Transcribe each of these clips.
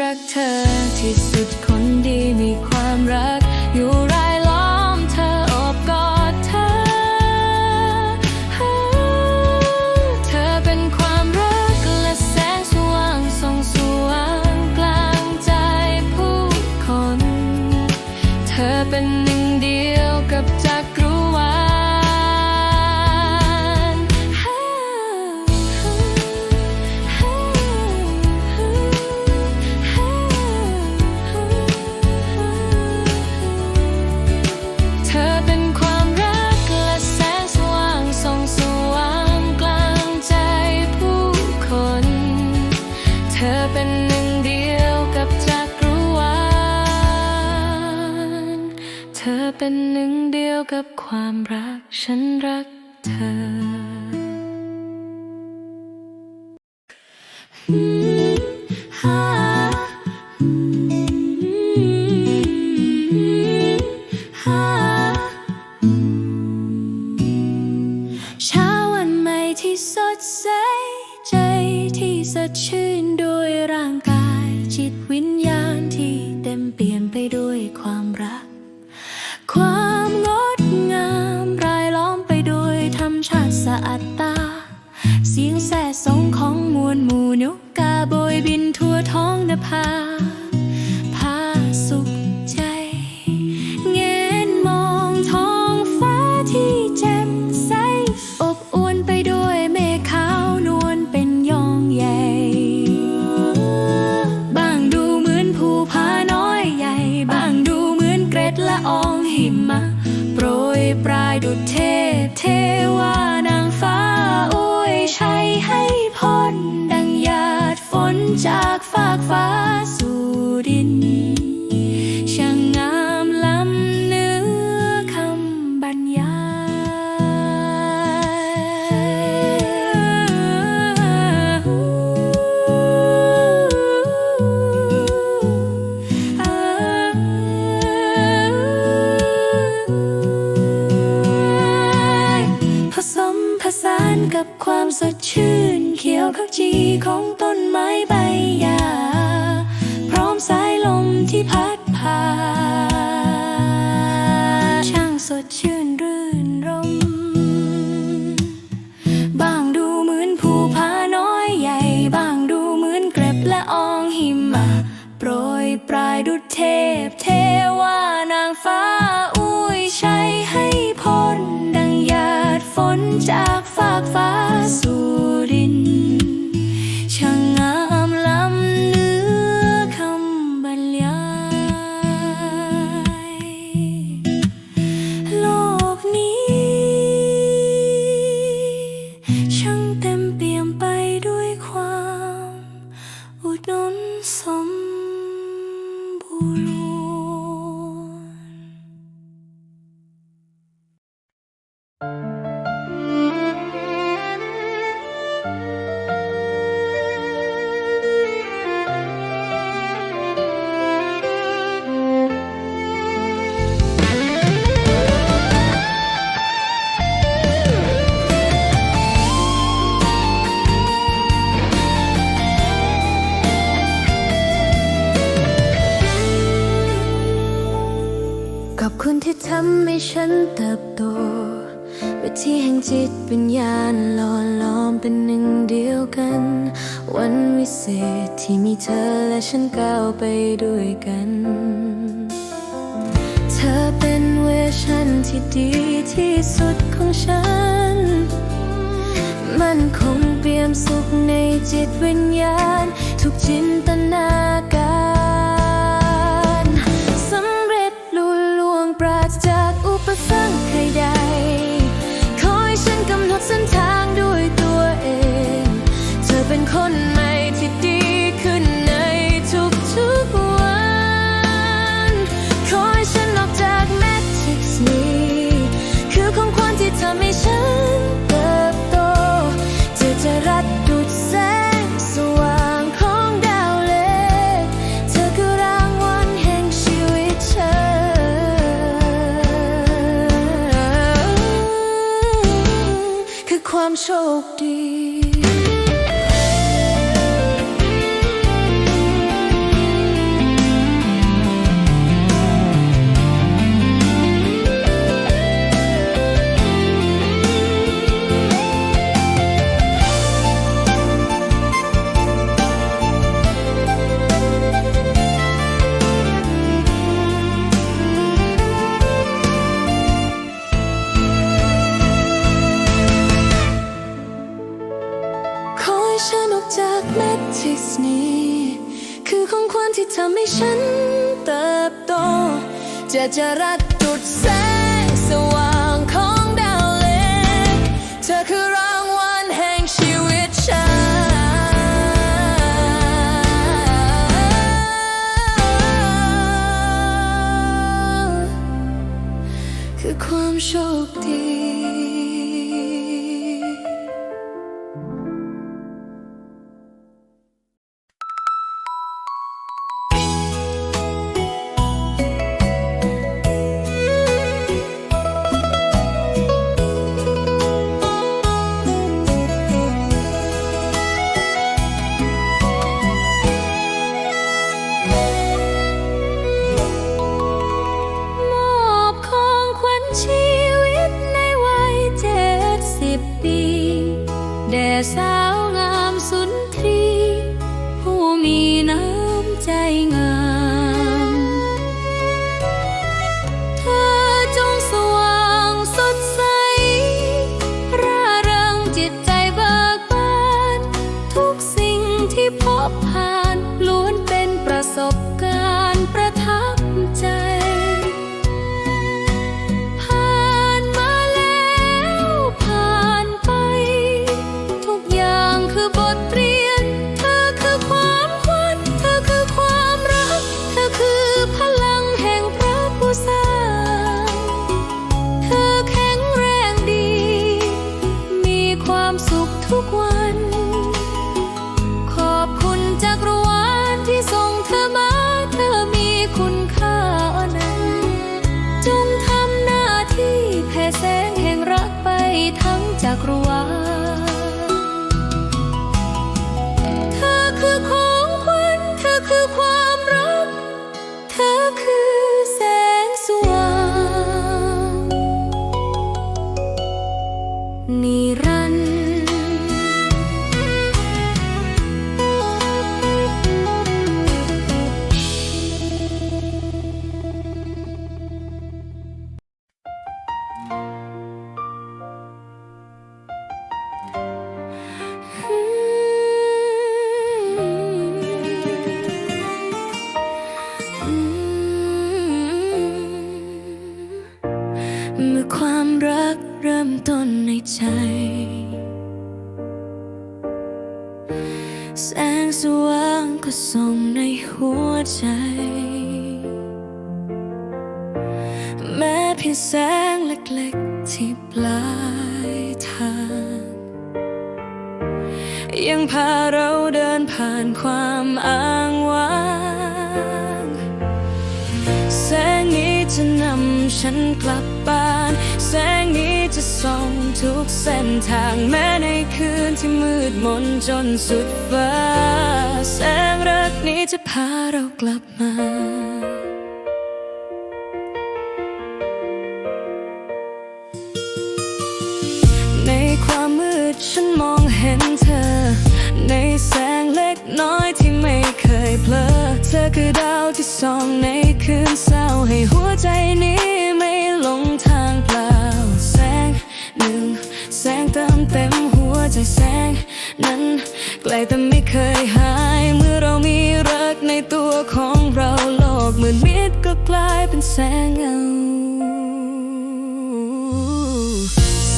รักเธอที่สุดคนดีมีความรักอยู่ กับความรัก ฉันรักเธอ โปรยปลายดุจเทพเทวานางฟ้าอุ้ยใช้ให้พ้นดังหยาดฝนจากฟากฟ้าสู่ ให้ฉันเติบโตไปที่แห่งจิตปัญญาหล่อหลอมเป็นหนึ่งเดียวกัน วันวิเศษที่มีเธอและฉันก้าวไปด้วยกัน เธอเป็นเวอร์ชันที่ดีที่สุดของฉัน มันคงเปี่ยมสุขในจิตวิญญาณ ทุกจินตนา con ที่ทำให้ฉันเติบโต จะจะรัดจุดแสงสว่างของดาวเล็ก เธอคือรางวัลแห่งชีวิตฉัน คือความโชคดี สาวงามสุนทรีผู้มีน้ำใจงาม แม้เพียงแสงเล็กๆที่ปลายทาง ยังพาเราเดินผ่านความอ้างว้าง แสงนี้จะนำฉันกลับบ้าน แสงนี้ ส่องทุกเส้นทางแม้ในคืนที่มืดมนจนสุดฟ้า แสงรักนี้จะพาเรากลับมาในความมืดฉันมองเห็นเธอ ในแสงเล็กน้อยที่ไม่เคยเพลอเธอคือดาวที่ส่องในคืนเศร้าให้หัวใจนี้ไม่หลงทึ่งแสงเติมเต็มหัวใจแสง นั้นไกลแต่ไม่เคยหาย เมื่อเรามีรักในตัวของเราโลกมืดมิดก็กลายเป็นแสงเงา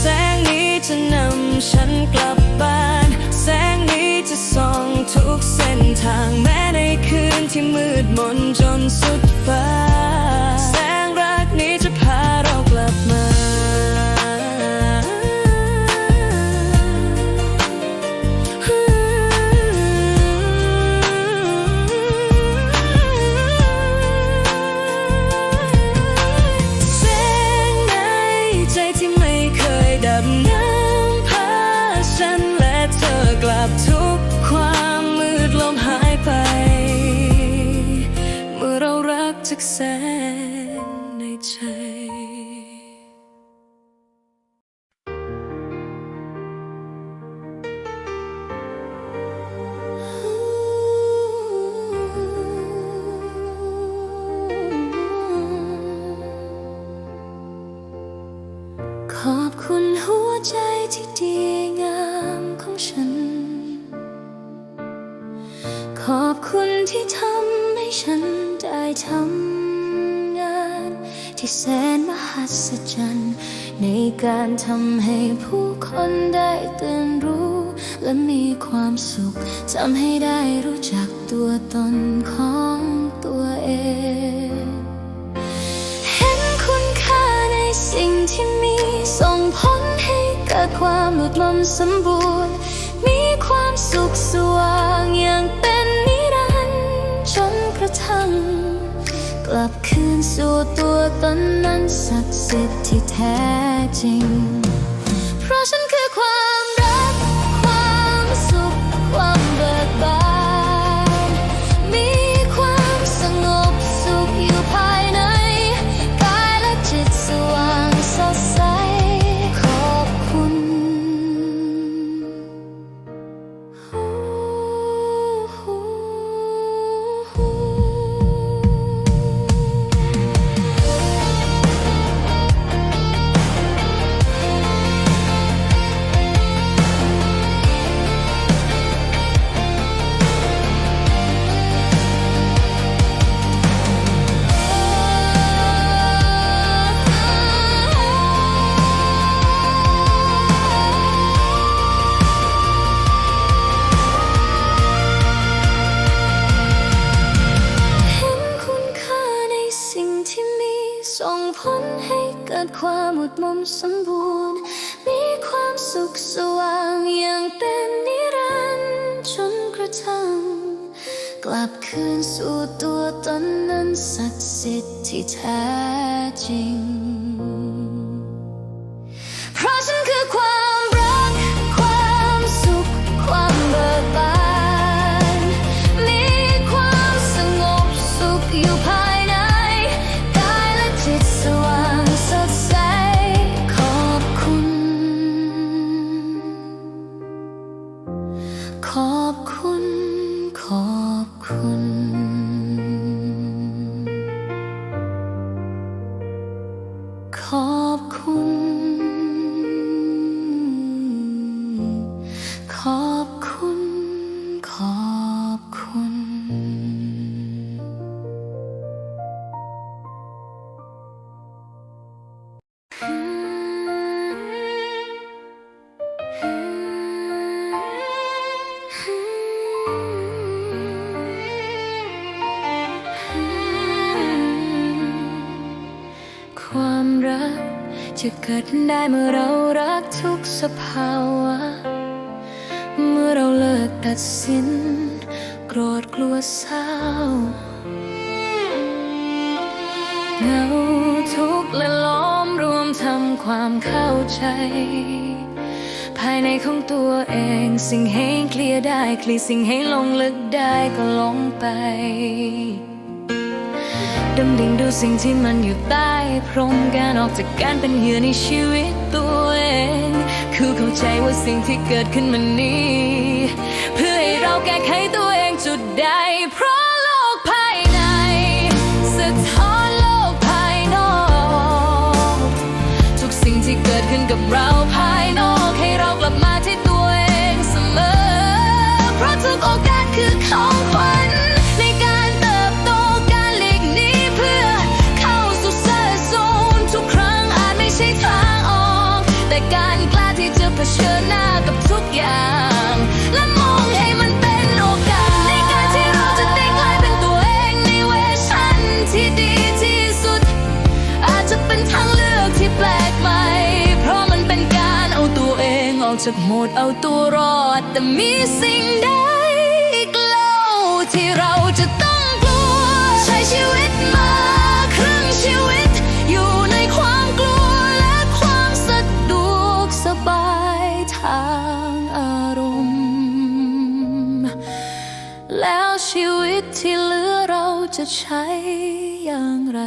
แสงนี้จะนำฉันกลับบ้าน แสงนี้จะส่องทุกเส้นทางแม้ในคืนที่มืดมนจนสุดฟ้า ที่ดีงามของฉัน ขอบคุณที่ทำให้ฉันได้ทำงาน ที่แสนมหัศจรรย์ ในการทำให้ผู้คนได้ตื่นรู้ และมีความสุขทำให้ได้รู้จักตัวตนของตัวเองเห็นคุณค่าในสิ่งที่มีส่ง อความหลุดมนสมบูรณ์ มีความสุขสว่างอย่างเป็นนิรันดร์จนกระทั่ง กลับคืนสู่ตัวตนนั้นศักดิ์สิทธิ์ที่แท้จริง เพราะฉันคือความ ความหมดมุมสมบูรณ์ มีความสุขสว่างอย่างเป็นนิรันดร์จนกระทั่ง กลับคืนสู่ตัวตนนั้นศักดิ์สิทธิ์ที่แท้จริง อ ได้เมื่อเรารักทุกสภาวะ เมื่อเราเลิกตัดสิน โกรธกลัวเศร้าเงาทุกและล้อมรวมทำความเข้าใจ ภายในของตัวเองสิ่งให้เคลียร์ได้ คลียร์สิ่งให้ลงลึกได้ก็ลงไป ดำดิ่งดูสิ่งที่มันอยู่ใต้พรมการออกจากการเป็นเหยื่อในชีวิตตัวเอง คือเข้าใจว่าสิ่งที่เกิดขึ้นมันนี้ เพื่อให้เราแก้ไขตัวเองจุดใดเพราะโลกภายในสะท้อนโลกภายนอก ทุกสิ่งที่เกิดขึ้นกับเราภายนอกให้เรากลับมาที่ตัวเองเสมอ เพราะทุกโอกาสคือของขวัญ เผชิญหน้ากับทุกอย่าง และมองให้มันเป็นโอกาส ในการที่เราจะได้กลายเป็นตัวเองในเวอร์ชันที่ดีที่สุด อาจจะเป็นทางเลือกที่แปลกใหม่ เพราะมันเป็นการเอาตัวเองออกจากโหมดเอาตัวรอด แต่มีสิ่งใดอีกเล่าที่เราจะต้อง จะใช้อย่างไร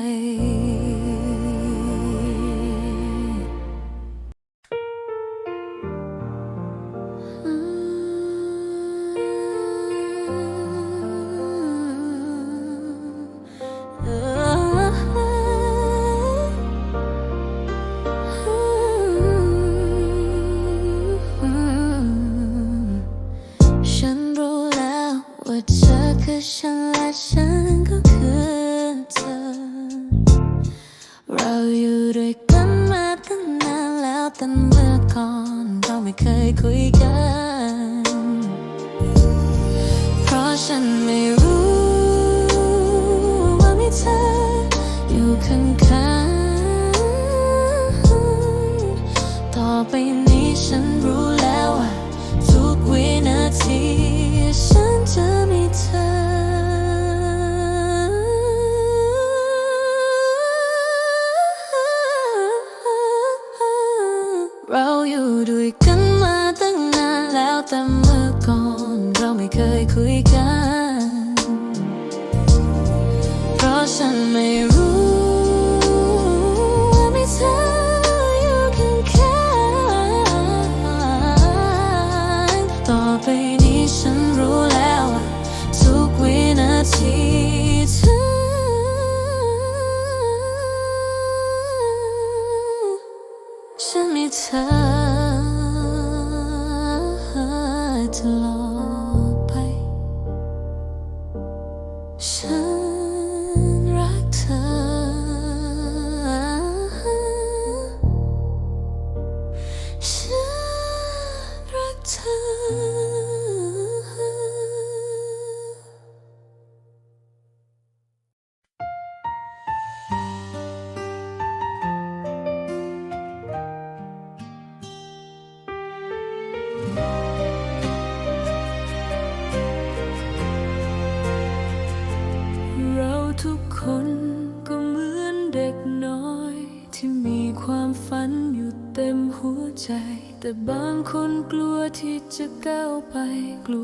คุยกัน เพราะฉันไม่รู้ว่ามีเธออยู่ข้างๆต่อไปนี้ฉันรู้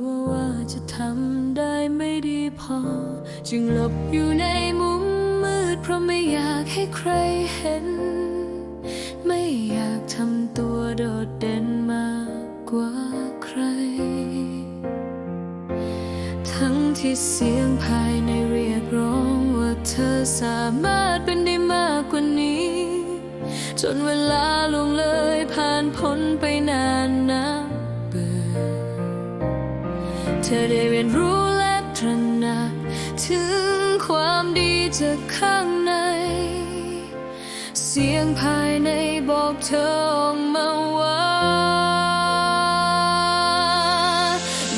วว่าจะทำได้ไม่ดีพอ จึงหลบอยู่ในมุมมืด เพราะไม่อยากให้ใครเห็น ไม่อยากทำตัวโดดเด่นมากกว่าใคร ทั้งที่เสียงภายในเรียกร้องว่าเธอสามารถเป็นได้มากกว่านี้ จนเวลาลวงเลยผ่านพ้นไปนานนับเบื่อเธอได้เรียนรู้และตระหนักถึงความดีจากข้างใน เสียงภายในบอกเธอออกมาว่า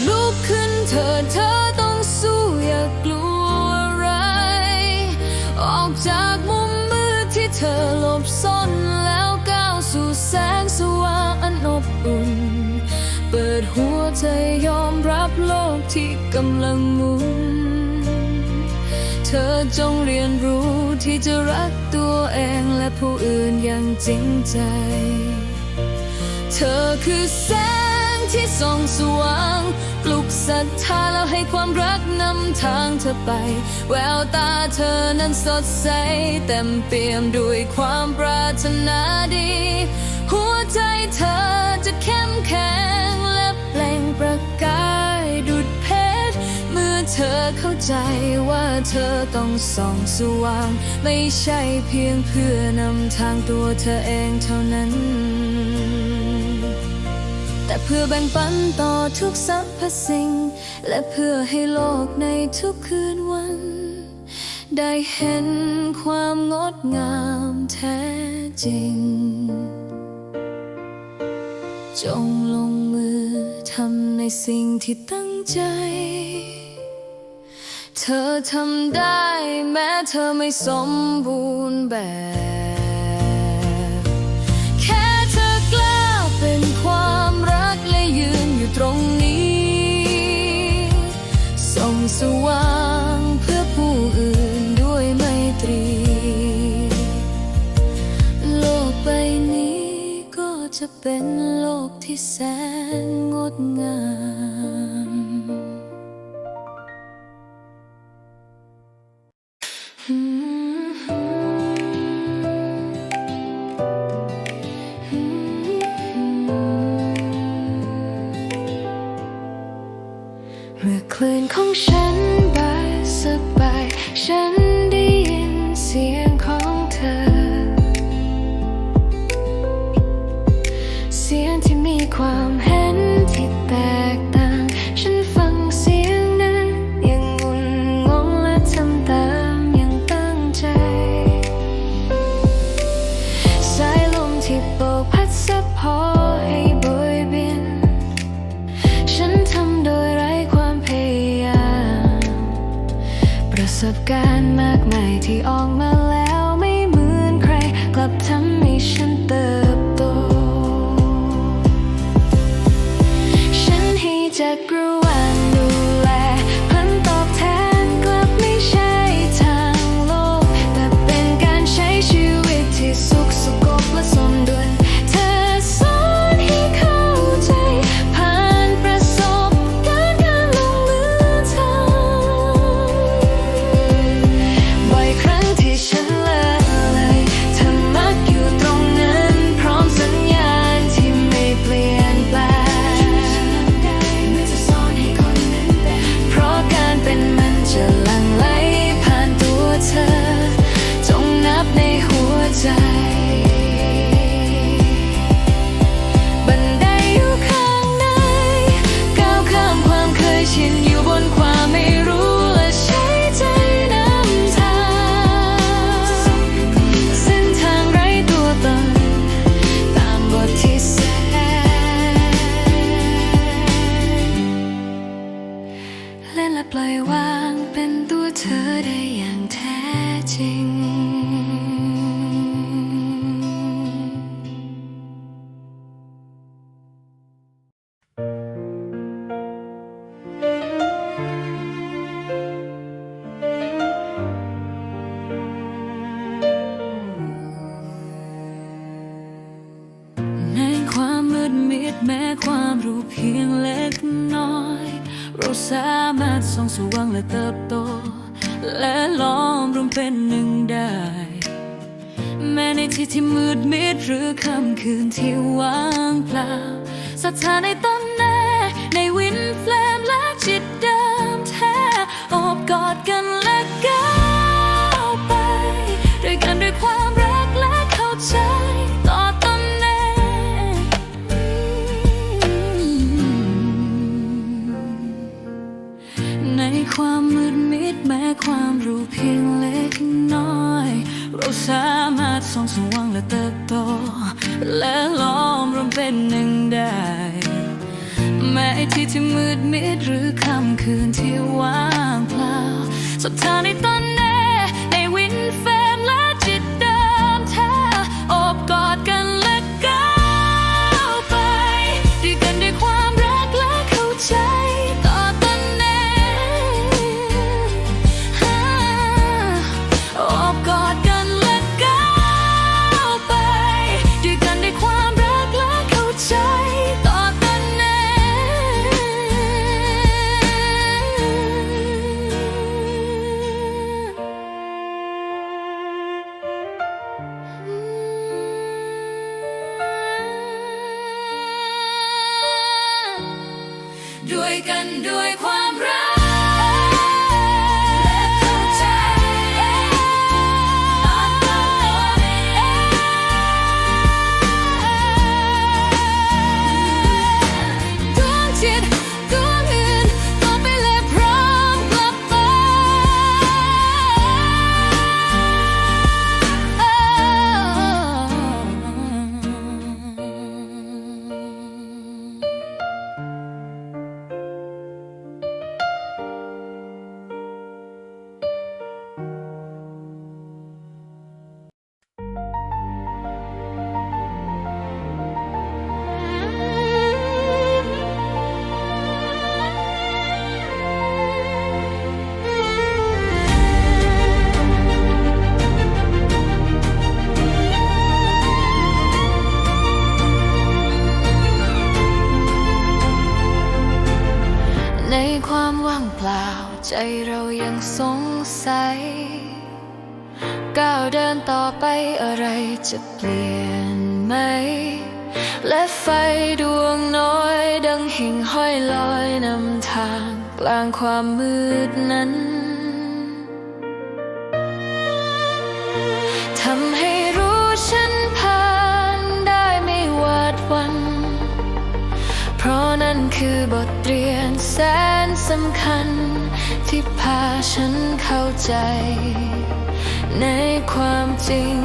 ลุกขึ้นเถิดเธอต้องสู้อย่ากลัวอะไร ออกจากมุมมืดที่เธอหลบซ่อนแล้วก้าวสู่แสงสว่างอันอบอุ่น เปิดหัว ใจยอมรับโลกที่กำลังหมุน เธอจงเรียนรู้ที่จะรักตัวเองและผู้อื่นอย่างจริงใจ เธอคือแสงที่ส่องสว่าง ปลุกศรัทธาแล้วให้ความรักนำทางเธอไป แววตาเธอนั้นสดใสเต็มเปี่ยมด้วยความปรารถนาดี หัวใจเธอจะเข้มแข็ง ธอเข้าใจว่าเธอต้องส่องสว่าง ไม่ใช่เพียงเพื่อนำทางตัวเธอเองเท่านั้น แต่เพื่อแบ่งปันต่อทุกสรรพสิ่ง และเพื่อให้โลกในทุกคืนวัน ได้เห็นความงดงามแท้จริง จงลงมือทำในสิ่งที่ตั้งใจ ธอทำได้แม้เธอไม่สมบูรณ์แบบ แค่เธอกล้าเป็นความรักและยืนอยู่ตรงนี้ ส่องสว่างเพื่อผู้อื่นด้วยไมตรี โลกใบนี้ก็จะเป็นโลกที่แสนงดงาม เมื่อคลื่นของฉันบาสบาย ฉันได้ยินเสียง ที่อ่อง waiting. ความมืดมิดแม้ความรู้เพียงเล็กน้อย เราสามารถส่องสว่างและเติบโต และล้อมรวมเป็นหนึ่งได้ แม้ที่ที่มืดมิดหรือค่ำคืนที่ว่างเปล่าศรัทธาในต้น ด้วยกันด้วยความรัก ต่อไปอะไรจะเปลี่ยนไหม และไฟดวงน้อยดังหิ่งห้อยลอยนำทางกลางความมืดนั้นทำให้รู้ฉันผ่านได้ไม่หวาดวัน เพราะนั่นคือบทเรียนแสนสำคัญ ที่พาฉันเข้าใจ ในความจริง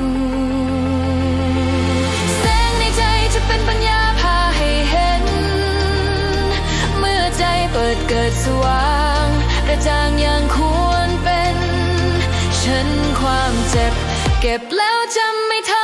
แสงในใจจะเป็นปัญญาพาให้เห็น เมื่อใจเปิดเกิดสว่างกระจ่างอย่างควรเป็น ฉันความเจ็บ เก็บแล้วจำไม่ทัน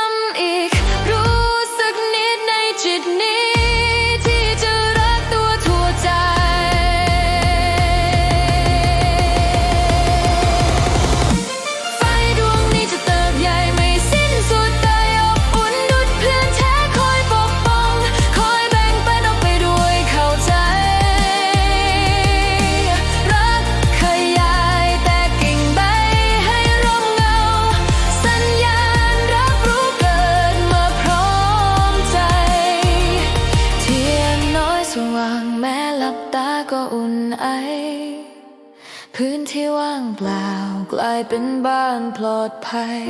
เป็นบ้านปลอดภัย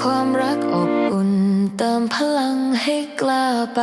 ความรักอบอุ่นเติมพลังให้กล้าไป